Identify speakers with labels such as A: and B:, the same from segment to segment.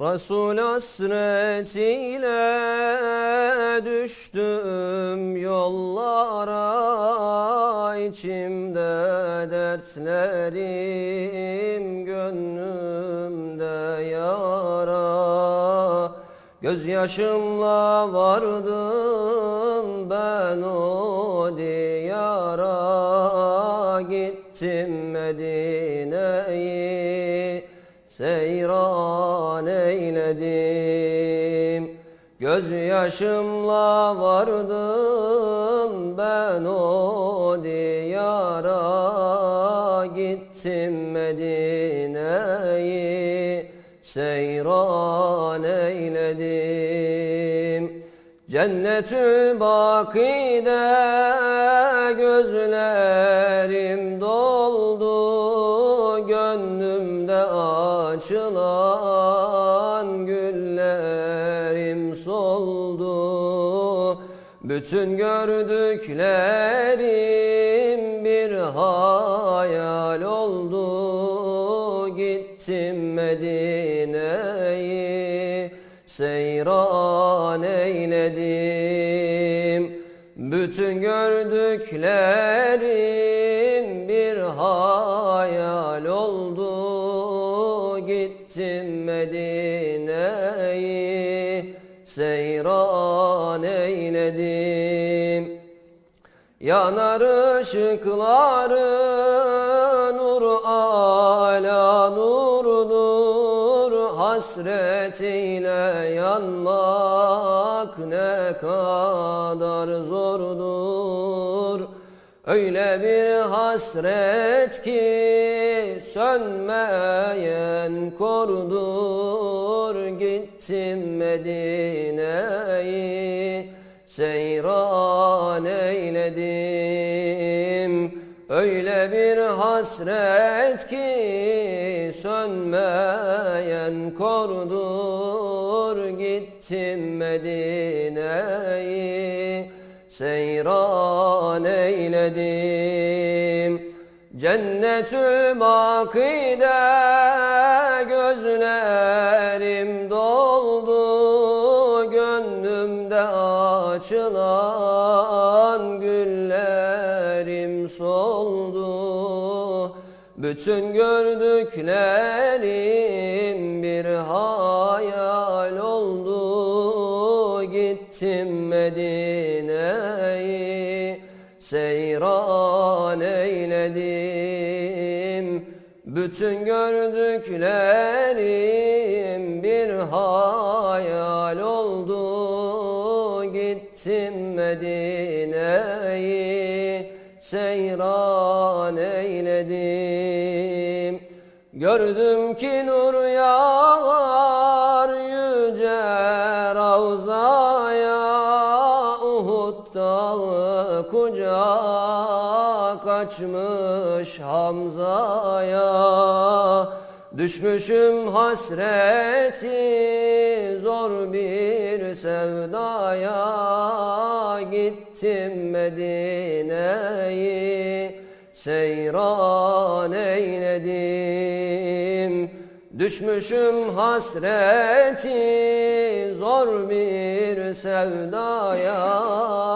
A: Resul hasretiyle düştüm yollara içimde dertlerim gönlümde yara. Gözyaşımla vardım ben o diyara Gittim Medine'yi seyran eyledim. Gözyaşımla vardım ben o diyara Gittim Medine'yi seyran eyledim. Cennetül Baki'de gözlerim doldu açılan güllerim soldu. Bütün gördüklerim bir hayal oldu. Gittim Medine'yi seyran eyledim. Bütün gördüklerim bir hayal oldu Gittim Medine'yi seyran eyledim. Yanar ışıkları nur ala nurdur Hasretiyle yanmak ne kadar zordur Öyle bir hasret ki sönmeyen kordur Gittim Medine'yi. Seyran eyledim. Öyle bir hasret ki sönmeyen kordur Gittim Medine'yi seyran eyledim. Cennetül Baki'de gözlerim doldu Gönlümde açılan güllerim soldu. Bütün gördüklerim bir hayal oldu Gittim Medine'yi seyran eyledim. Bütün gördüklerim bir hayal oldu. Gittim Medine'yi seyran eyledim. Gördüm ki nur yağar kucak açmış Hamza'ya. Düşmüşüm hasreti zor bir sevdaya. Gittim Medine'yi seyran eyledim. Düşmüşüm hasreti zor bir sevdaya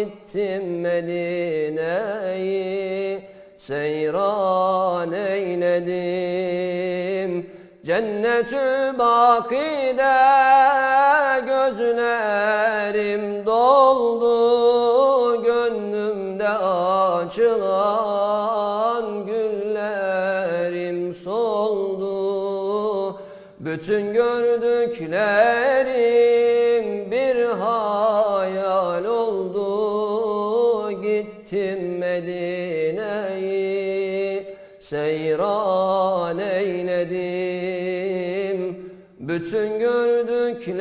A: Gittim Medine'yi seyran eyledim. Cennetü Baki'de gözlerim doldu Gönlümde açılan güllerim soldu. Bütün gördüklerim bir hayal oldu Gittim Medine'yi seyran eyledim. Bütün gördüklerim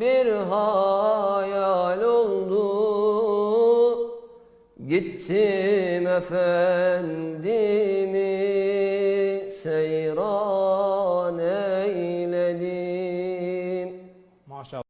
A: bir hayal oldu. Gittim efendimi